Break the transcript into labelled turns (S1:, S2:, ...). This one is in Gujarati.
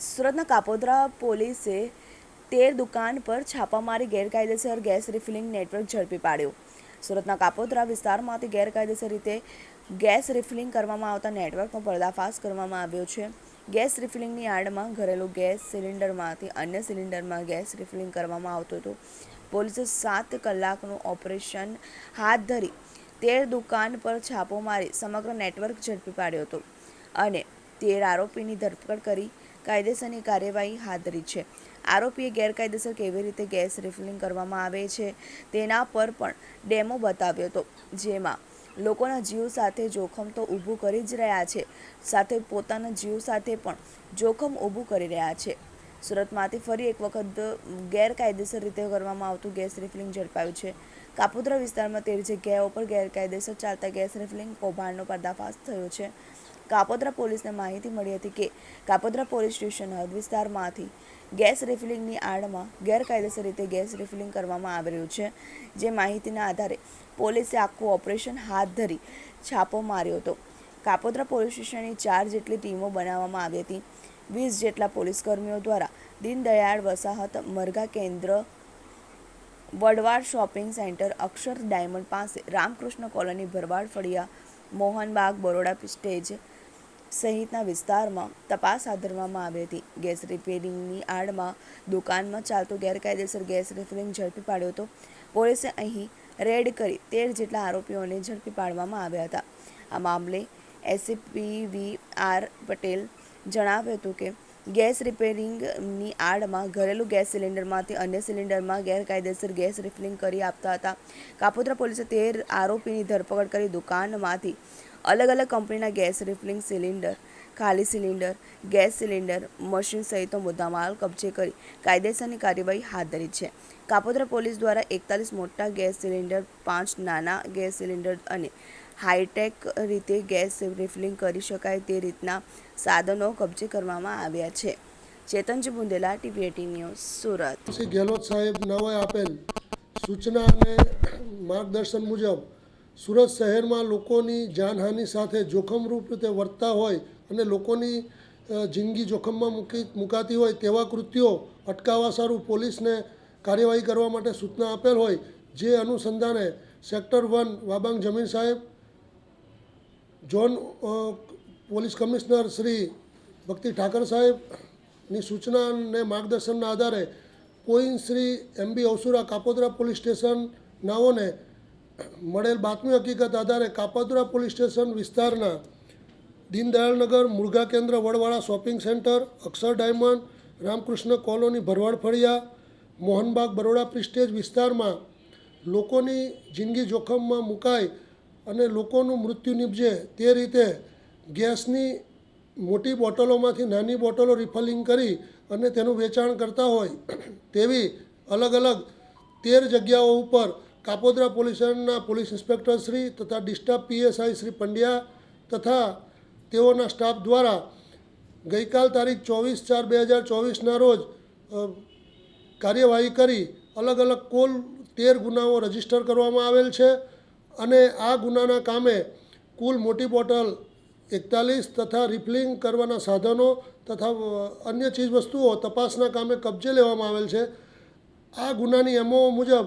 S1: સુરતના કાપોદ્રા પોલીસે તેર દુકાન પર છાપામારી ગેરકાયદેસર ગેસ રિફિલિંગ નેટવર્ક ઝડપી પાડ્યું. સુરતના કાપોદ્રા વિસ્તારમાંથી ગેરકાયદેસર રીતે ગેસ રિફિલિંગ કરવામાં આવતા નેટવર્કનો પર્દાફાશ કરવામાં આવ્યો છે. ગેસ રિફિલિંગની આડમાં ઘરેલું ગેસ સિલિન્ડરમાંથી અન્ય સિલિન્ડરમાં ગેસ રિફિલિંગ કરવામાં આવતું હતું. પોલીસે સાત કલાકનું ઓપરેશન હાથ ધરી તેર દુકાન પર છાપો મારી સમગ્ર નેટવર્ક ઝડપી પાડ્યો હતો અને તેર આરોપીની ધરપકડ કરી કાયદેસરની કાર્યવાહી હાથ ધરી છે. આરોપીએ ગેરકાયદેસર કેવી રીતે ગેસ રિફિલિંગ કરવામાં આવે છે તેના પર પણ ડેમો બતાવ્યો હતો, જેમાં લોકોના જીવ સાથે જોખમ તો ઊભું કરી જ રહ્યા છે, સાથે પોતાના જીવ સાથે પણ જોખમ ઊભું કરી રહ્યા છે. સુરતમાંથી ફરી એક વખત ગેરકાયદેસર રીતે કરવામાં આવતું ગેસ રિફિલિંગ ઝડપાયું છે. કાપોદ્રા વિસ્તારમાં તેર જગ્યાઓ પર ગેરકાયદેસર ચાલતા ગેસ રિફિલિંગ કૌભાંડનો પર્દાફાશ થયો છે. કાપોદ્રા પોલીસને માહિતી મળી હતી કે કાપોદ્રા પોલીસ સ્ટેશન હદ વિસ્તારમાંથી ગેસ રિફિલિંગની આડમાં ગેરકાયદેસર રીતે ગેસ રિફિલિંગ કરવામાં આવી રહ્યું છે. જે માહિતીના આધારે પોલીસે આખું ઓપરેશન હાથ ધરી છાપો માર્યો હતો. કાપોદ્રા પોલીસ સ્ટેશનની ચાર જેટલી ટીમો બનાવવામાં આવી હતી. વીસ જેટલા પોલીસકર્મીઓ દ્વારા દીનદયાળ વસાહત મરઘા કેન્દ્ર Vadvad shopping centre, Akshar diamond પાસે રામકૃષ્ણ કોલોની ભરવાડ ફળિયા, મોહનબાગ, બરોડા સ્ટેજ સહિતના વિસ્તારમાં તપાસ હાથ ધરવામાં આવી હતી. ગેસ રિપેરિંગની આડમાં દુકાનમાં ચાલતો ગેરકાયદેસર ગેસ રિફિલિંગ ઝડપી પાડ્યો હતો. પોલીસે અહીં રેડ કરી તેર જેટલા આરોપીઓને ઝડપી પાડવામાં આવ્યા હતા. આ મામલે એસીપી વી આર પટેલ જણાવ્યું હતું કે, ગેસ રિપેરિંગની આડમાં ઘરેલું ગેસ સિલિન્ડરમાંથી અન્ય સિલિન્ડરમાં ગેરકાયદેસર ગેસ રિફિલિંગ કરી આપતા હતા. કાપોદ્રા પોલીસે તેર આરોપીની ધરપકડ કરી દુકાનમાંથી અલગ અલગ કંપનીના ગેસ રિફિલિંગ સિલિન્ડર, ખાલી સિલિન્ડર, ગેસ સિલિન્ડર, મશીન સહિતનો મુદ્દામાલ કબજે કરી કાયદેસરની કાર્યવાહી હાથ ધરી છે. કાપોદ્રા પોલીસ દ્વારા એકતાલીસ મોટા ગેસ સિલિન્ડર, પાંચ નાના ગેસ સિલિન્ડર અને હાઈટેક રીતે ગેસ રિફિલિંગ કરી શકાય તે રીતના સાધનો કબજે કરવામાં આવ્યા છે. Chetanji Bundela TV eighteen news, Surat.
S2: Gehlot saheb નવાએ આપેલ સૂચના અને માર્ગદર્શન મુજબ સુરત શહેરમાં લોકોની જાનહાનિ સાથે જોખમરૂપ રીતે વર્તતા હોય અને લોકોની જિંદગી જોખમમાં મૂકી, મુકાતી હોય તેવા કૃત્યો અટકાવવા સારું પોલીસને કાર્યવાહી કરવા માટે સૂચના આપેલ હોય, જે અનુસંધાને સેક્ટર વન વાબાંગ જમીન સાહેબ ઝોન પોલીસ કમિશનર શ્રી ભક્તિ ઠાકર સાહેબની સૂચના અને માર્ગદર્શનના આધારે પોઈન Shri M B Avsura Kapodra police station નાઓને મળેલ બાતમી હકીકત આધારે કાપાદુરા પોલીસ સ્ટેશન વિસ્તારના દીનદયાળનગર મુરઘા કેન્દ્ર Vadvala shopping centre, Akshar diamond, Ramkrishna colony Bharwad Faliya, Mohanbag Baroda prestige વિસ્તારમાં લોકોની જિંદગી જોખમમાં મુકાય અને લોકોનું મૃત્યુ નીપજે તે રીતે ગેસની મોટી બોટલોમાંથી નાની બોટલો રિફલિંગ કરી અને તેનું વેચાણ કરતા હોય તેવી અલગ અલગ તેર જગ્યાઓ ઉપર કાપોદ્રા પોલીસ સ્ટેશનના પોલીસ ઇન્સ્પેક્ટર શ્રી તથા ડિસ્ટાફ પીએસઆઈ શ્રી પંડ્યા તથા તેઓના સ્ટાફ દ્વારા ગઈકાલ તારીખ ચોવીસ ચાર બે હજાર ચોવીસના રોજ કાર્યવાહી કરી અલગ અલગ કુલ તેર ગુનાઓ રજિસ્ટર કરવામાં આવેલ છે અને આ ગુનાના કામે કુલ મોટી બોટલ એકતાલીસ તથા રિફિલિંગ કરવાના સાધનો તથા અન્ય ચીજ વસ્તુઓ તપાસના કામે કબજે લેવામાં આવેલ છે. આ ગુનાની એમઓ મુજબ